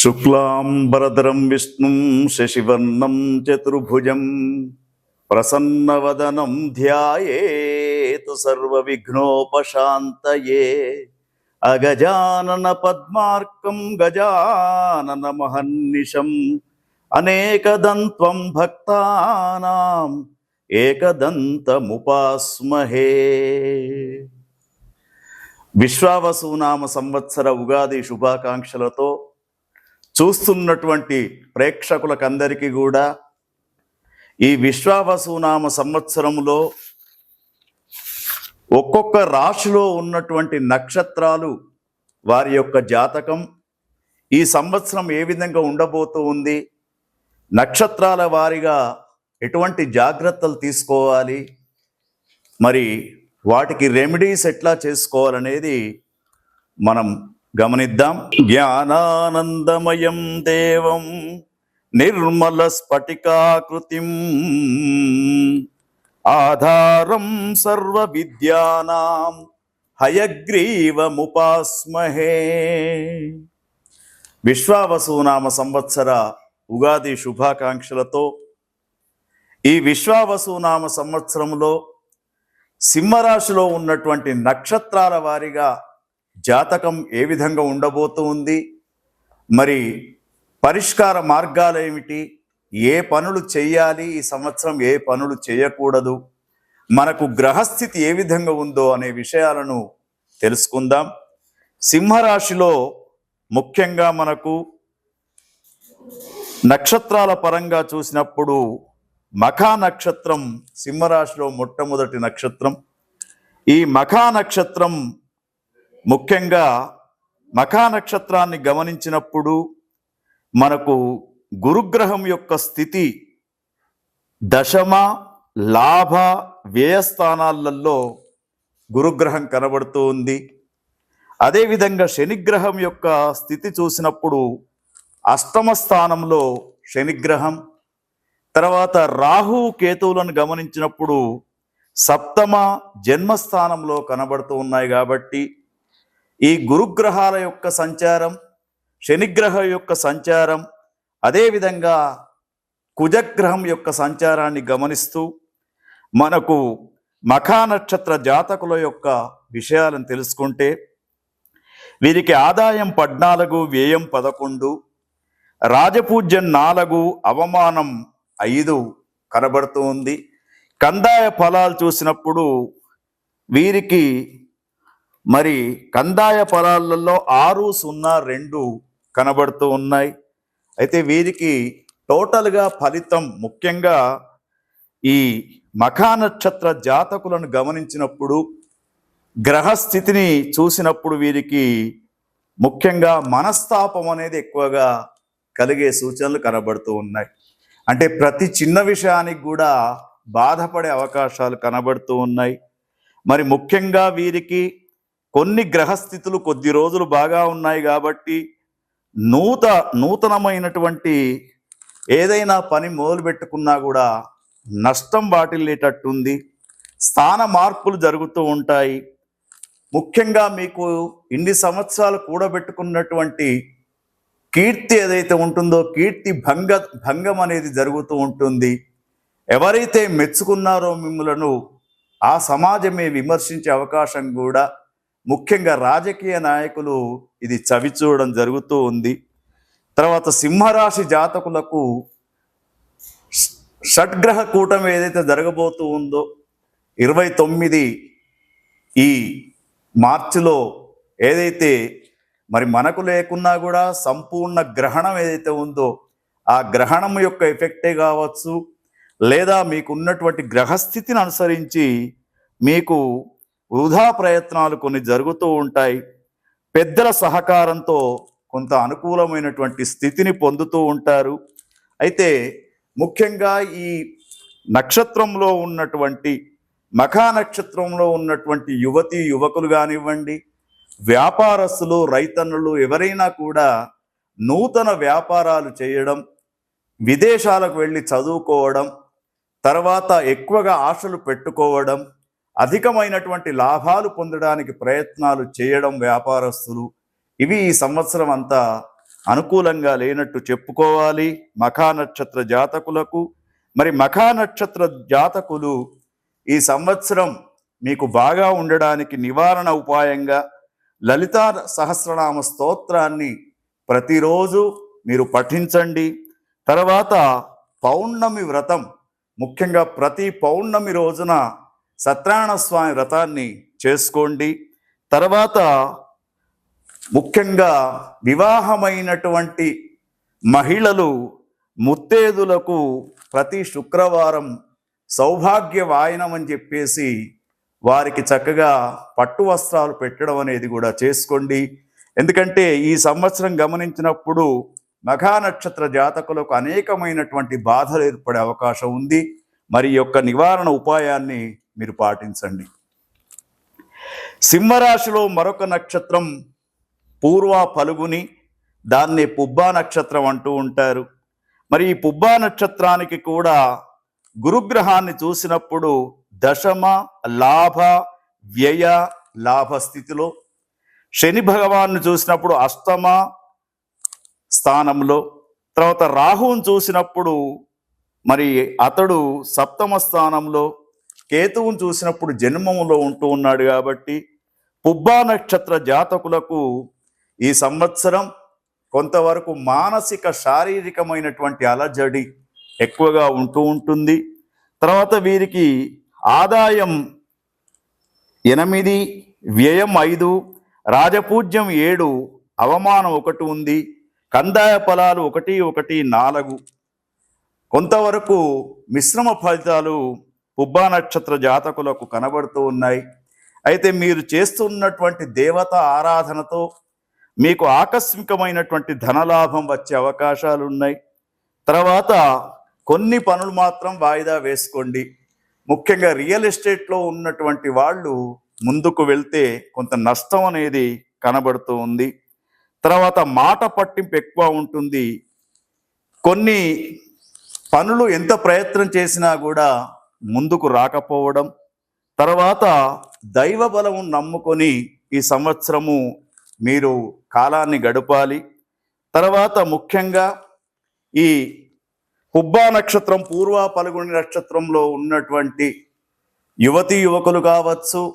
శుక్లాంబరధరం విష్ణుం శశివర్ణం చతుర్భుజం ప్రసన్నవదనం ధ్యాయేతు సర్వవిఘ్నోపశాంతయే. అగజానన పద్మార్కం గజానన మహన్నిషం అనేకదంత్వం భక్తానాం ఏకదంతముపాస్మహే. విశ్వావసునామ సంవత్సర ఉగాది శుభాకాంక్షలతో చూస్తున్నటువంటి ప్రేక్షకులకందరికీ కూడా ఈ విశ్వావసునామ సంవత్సరంలో ఒక్కొక్క రాశిలో ఉన్నటువంటి నక్షత్రాలు వారి యొక్క జాతకం. ఈ సంవత్సరం ఏ విధంగా ఉండబోతూ ఉంది? నక్షత్రాల వారిగా ఎటువంటి జాగ్రత్తలు తీసుకోవాలి? మరి వాటికి రెమెడీస్ ఎట్లా చేసుకోవాలనేది మనం గమనిద్దాం. జ్ఞానానందమయం దేవం నిర్మల స్ఫటికాకృతిం. ఆధారం సర్వ విద్యానాం హయగ్రీవముపాస్మహే. విశ్వావసునామ సంవత్సర ఉగాది శుభాకాంక్షలతో ఈ విశ్వావసునామ సంవత్సరంలో సింహరాశిలో ఉన్నటువంటి నక్షత్రాల వారిగా జాతకం ఏ విధంగా ఉండబోతూ ఉంది? మరి పరిష్కార మార్గాలు ఏమిటి? ఏ పనులు చేయాలి ఈ సంవత్సరం ఏ పనులు చేయకూడదు మనకు గ్రహస్థితి ఏ విధంగా ఉందో అనే విషయాలను తెలుసుకుందాం. సింహరాశిలో ముఖ్యంగా మనకు నక్షత్రాల పరంగా చూసినప్పుడు మఖా నక్షత్రం సింహరాశిలో మొట్టమొదటి నక్షత్రం. ఈ మఖా నక్షత్రం ముఖ్యంగా మఖా నక్షత్రాన్ని గమనించినప్పుడు మనకు గురుగ్రహం యొక్క స్థితి దశమ లాభ వ్యయస్థానాలలో గురుగ్రహం కనబడుతూ ఉంది. అదేవిధంగా శనిగ్రహం యొక్క స్థితి చూసినప్పుడు అష్టమ స్థానంలో శనిగ్రహం తర్వాత రాహు కేతువులను గమనించినప్పుడు సప్తమ జన్మస్థానంలో కనబడుతూ ఉన్నాయి కాబట్టి ఈ గురుగ్రహాల యొక్క సంచారం శనిగ్రహం యొక్క సంచారం అదేవిధంగా కుజగ్రహం యొక్క సంచారాన్ని గమనిస్తూ మనకు మఖా నక్షత్ర జాతకుల యొక్క విషయాలను తెలుసుకుంటే వీరికి ఆదాయం పద్నాలుగు వ్యయం పదకొండు రాజపూజ్యం నాలుగు అవమానం ఐదు కనబడుతూ ఉంది. కందాయ ఫలాలు చూసినప్పుడు వీరికి మరి కందాయ పొలాలలో ఆరు సున్నా రెండు కనబడుతూ ఉన్నాయి. అయితే వీరికి టోటల్గా ఫలితం ముఖ్యంగా ఈ మఖా నక్షత్ర జాతకులను గమనించినప్పుడు గ్రహస్థితిని చూసినప్పుడు వీరికి ముఖ్యంగా మనస్తాపం అనేది ఎక్కువగా కలిగే సూచనలు కనబడుతూ ఉన్నాయి. అంటే ప్రతి చిన్న విషయానికి కూడా బాధపడే అవకాశాలు కనబడుతూ ఉన్నాయి. మరి ముఖ్యంగా వీరికి కొన్ని గ్రహస్థితులు కొద్ది రోజులు బాగా ఉన్నాయి కాబట్టి నూత నూతనమైనటువంటి ఏదైనా పని మొదలుపెట్టుకున్నా కూడా నష్టం వాటిల్లేటట్టుంది స్థాన మార్పులు జరుగుతూ ఉంటాయి. ముఖ్యంగా మీకు ఇన్ని సంవత్సరాలు కూడబెట్టుకున్నటువంటి కీర్తి ఏదైతే ఉంటుందో కీర్తి భంగ భంగం అనేది జరుగుతూ ఉంటుంది. ఎవరైతే మెచ్చుకున్నారో మిమ్మలను ఆ సమాజమే విమర్శించే అవకాశం కూడా ముఖ్యంగా రాజకీయ నాయకులు ఇది చవి చూడడం జరుగుతూ ఉంది. తర్వాత సింహరాశి జాతకులకు షడ్గ్రహ కూటమి ఏదైతే జరగబోతూ ఉందో ఇరవై తొమ్మిది ఈ మార్చిలో ఏదైతే మరి మనకు లేకున్నా కూడా సంపూర్ణ గ్రహణం ఏదైతే ఉందో ఆ గ్రహణం యొక్క ఎఫెక్టే కావచ్చు లేదా మీకు ఉన్నటువంటి గ్రహస్థితిని అనుసరించి మీకు వృధా ప్రయత్నాలు కొన్ని జరుగుతూ ఉంటాయి. పెద్దల సహకారంతో కొంత అనుకూలమైనటువంటి స్థితిని పొందుతూ ఉంటారు. అయితే ముఖ్యంగా ఈ నక్షత్రంలో ఉన్నటువంటి మఖా నక్షత్రంలో ఉన్నటువంటి యువతి యువకులు కానివ్వండి వ్యాపారస్తులు రైతన్నులు ఎవరైనా కూడా నూతన వ్యాపారాలు చేయడం విదేశాలకు వెళ్ళి చదువుకోవడం తర్వాత ఎక్కువగా ఆశలు పెట్టుకోవడం అధికమైనటువంటి లాభాలు పొందడానికి ప్రయత్నాలు చేయడం వ్యాపారస్తులు. ఇవి ఈ సంవత్సరం అంతా అనుకూలంగా లేనట్టు చెప్పుకోవాలి. మఖా నక్షత్ర జాతకులకు మరి మఖా నక్షత్ర జాతకులు ఈ సంవత్సరం మీకు బాగా ఉండడానికి నివారణ ఉపాయంగా లలితా సహస్రనామ స్తోత్రాన్ని ప్రతిరోజు మీరు పఠించండి. తర్వాత పౌర్ణమి వ్రతం ముఖ్యంగా ప్రతి పౌర్ణమి రోజున సత్యనారాయణ స్వామి వ్రతాన్ని చేసుకోండి. తర్వాత ముఖ్యంగా వివాహమైనటువంటి మహిళలు ముత్తేదులకు ప్రతి శుక్రవారం సౌభాగ్య వాయనం అని చెప్పేసి వారికి చక్కగా పట్టు వస్త్రాలు పెట్టడం అనేది కూడా చేసుకోండి. ఎందుకంటే ఈ సంవత్సరం గమనించినప్పుడు మఘా నక్షత్ర జాతకులకు అనేకమైనటువంటి బాధలు ఏర్పడే అవకాశం ఉంది. మరి యొక్క నివారణ ఉపాయాన్ని మీరు పాటించండి. సింహరాశిలో మరొక నక్షత్రం పూర్వ పలుగుని దాన్ని పుబ్బా నక్షత్రం అంటూ ఉంటారు. మరి ఈ పుబ్బా నక్షత్రానికి కూడా గురుగ్రహాన్ని చూసినప్పుడు దశమ లాభ వ్యయ లాభ స్థితిలో. శని భగవాన్ని చూసినప్పుడు అష్టమ స్థానంలో. తర్వాత రాహువును చూసినప్పుడు మరి అతడు సప్తమ స్థానంలో. కేతువును చూసినప్పుడు జన్మములో ఉంటూ ఉన్నాడు కాబట్టి పుబ్బా నక్షత్ర జాతకులకు ఈ సంవత్సరం కొంతవరకు మానసిక శారీరకమైనటువంటి అలజడి ఎక్కువగా ఉంటూ ఉంటుంది. తర్వాత వీరికి ఆదాయం ఎనిమిది వ్యయం ఐదు రాజపూజ్యం ఏడు అవమానం ఒకటి ఉంది కందాయ ఫలాలు ఒకటి ఒకటి నాలుగు. కొంతవరకు మిశ్రమ ఫలితాలు పుబ్బా నక్షత్ర జాతకులకు కనబడుతూ ఉన్నాయి. అయితే మీరు చేస్తున్నటువంటి దేవత ఆరాధనతో మీకు ఆకస్మికమైనటువంటి ధనలాభం వచ్చే అవకాశాలు ఉన్నాయి. తర్వాత కొన్ని పనులు మాత్రం వాయిదా వేసుకోండి. ముఖ్యంగా రియల్ ఎస్టేట్లో ఉన్నటువంటి వాళ్ళు ముందుకు వెళ్తే కొంత నష్టం అనేది కనబడుతూ ఉంది. తర్వాత మాట పట్టింపు ఎక్కువ ఉంటుంది. కొన్ని పనులు ఎంత ప్రయత్నం చేసినా కూడా ముందుకు రాకపోవడం తర్వాత దైవ బలం నమ్ముకొని ఈ సంవత్సరము మీరు కాలాన్ని గడపాలి. తర్వాత ముఖ్యంగా ఈ హుబ్బా నక్షత్రం పూర్వ పలుగుని నక్షత్రంలో ఉన్నటువంటి యువతి యువకులు కావచ్చు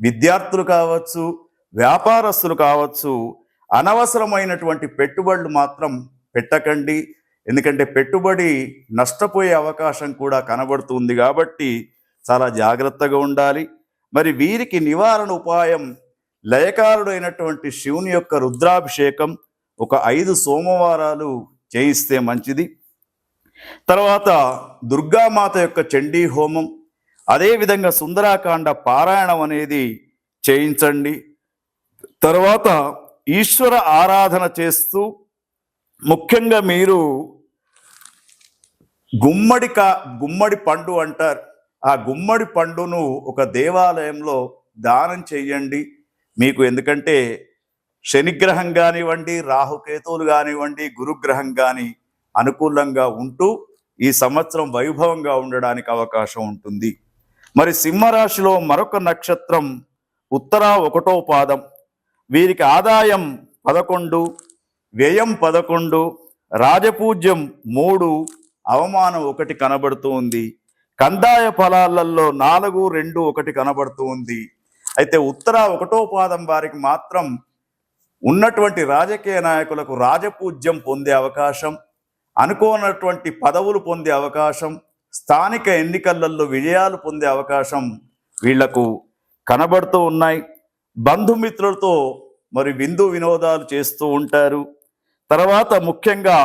విద్యార్థులు కావచ్చు వ్యాపారస్తులు కావచ్చు అనవసరమైనటువంటి పెట్టుబడులు మాత్రం పెట్టకండి. ఎందుకంటే పెట్టుబడి నష్టపోయే అవకాశం కూడా కనబడుతుంది కాబట్టి చాలా జాగ్రత్తగా ఉండాలి. మరి వీరికి నివారణ ఉపాయం లయకారుడైనటువంటి శివుని యొక్క రుద్రాభిషేకం ఒక ఐదు సోమవారాలు చేయిస్తే మంచిది. తర్వాత దుర్గామాత యొక్క చండీ హోమం అదేవిధంగా సుందరాకాండ పారాయణం అనేది చేయించండి. తర్వాత ఈశ్వర ఆరాధన చేస్తూ ముఖ్యంగా మీరు గుమ్మడి కా గుమ్మడి పండు అంటారు. ఆ గుమ్మడి పండును ఒక దేవాలయంలో దానం చేయండి మీకు ఎందుకంటే శనిగ్రహం కానివ్వండి రాహుకేతువులు కానివ్వండి గురుగ్రహం కానీ అనుకూలంగా ఉంటూ ఈ సంవత్సరం వైభవంగా ఉండడానికి అవకాశం ఉంటుంది. మరి సింహరాశిలో మరొక నక్షత్రం ఉత్తర ఒకటో పాదం. వీరికి ఆదాయం పదకొండు వ్యయం పదకొండు రాజపూజ్యం మూడు అవమానం ఒకటి కనబడుతూ ఉంది. కందాయ ఫలాలలో నాలుగు రెండు ఒకటి కనబడుతూ ఉంది. అయితే ఉత్తర ఒకటో పాదం వారికి మాత్రం ఉన్నటువంటి రాజకీయ నాయకులకు రాజపూజ్యం పొందే అవకాశం అనుకోనటువంటి పదవులు పొందే అవకాశం స్థానిక ఎన్నికలలో విజయాలు పొందే అవకాశం వీళ్ళకు కనబడుతూ ఉన్నాయి. బంధుమిత్రులతో మరి విందు వినోదాలు చేస్తూ ఉంటారు. తర్వాత ముఖ్యంగా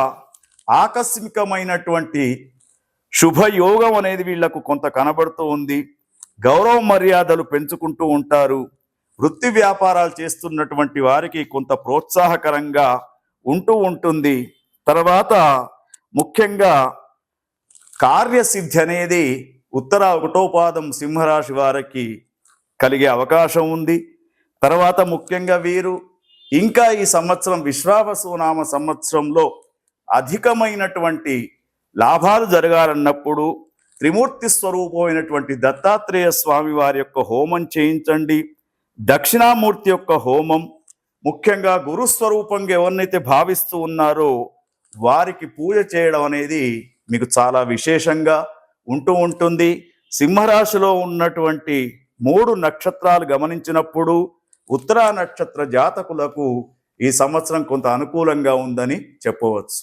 ఆకస్మికమైనటువంటి శుభయోగం అనేది వీళ్ళకు కొంత కనబడుతూ ఉంది. గౌరవ మర్యాదలు పెంచుకుంటూ ఉంటారు. వృత్తి వ్యాపారాలు చేస్తున్నటువంటి వారికి కొంత ప్రోత్సాహకరంగా ఉంటూ ఉంటుంది. తర్వాత ముఖ్యంగా కార్యసిద్ధి అనేది ఉత్తర ఒకటోపాదం సింహరాశి వారికి కలిగే అవకాశం ఉంది. తర్వాత ముఖ్యంగా వీరు ఇంకా ఈ సంవత్సరం విశ్వావసునామ సంవత్సరంలో అధికమైనటువంటి లాభాలు జరగాలన్నప్పుడు త్రిమూర్తి స్వరూపమైనటువంటి దత్తాత్రేయ స్వామి వారి యొక్క హోమం చేయించండి. దక్షిణామూర్తి యొక్క హోమం ముఖ్యంగా గురు స్వరూపంగా ఎవరినైతే భావిస్తూ ఉన్నారో వారికి పూజ చేయడం అనేది మీకు చాలా విశేషంగా ఉంటూ ఉంటుంది. సింహరాశిలో ఉన్నటువంటి మూడు నక్షత్రాలు గమనించినప్పుడు ఉత్తరా నక్షత్ర జాతకులకు ఈ సంవత్సరం కొంత అనుకూలంగా ఉందని చెప్పవచ్చు.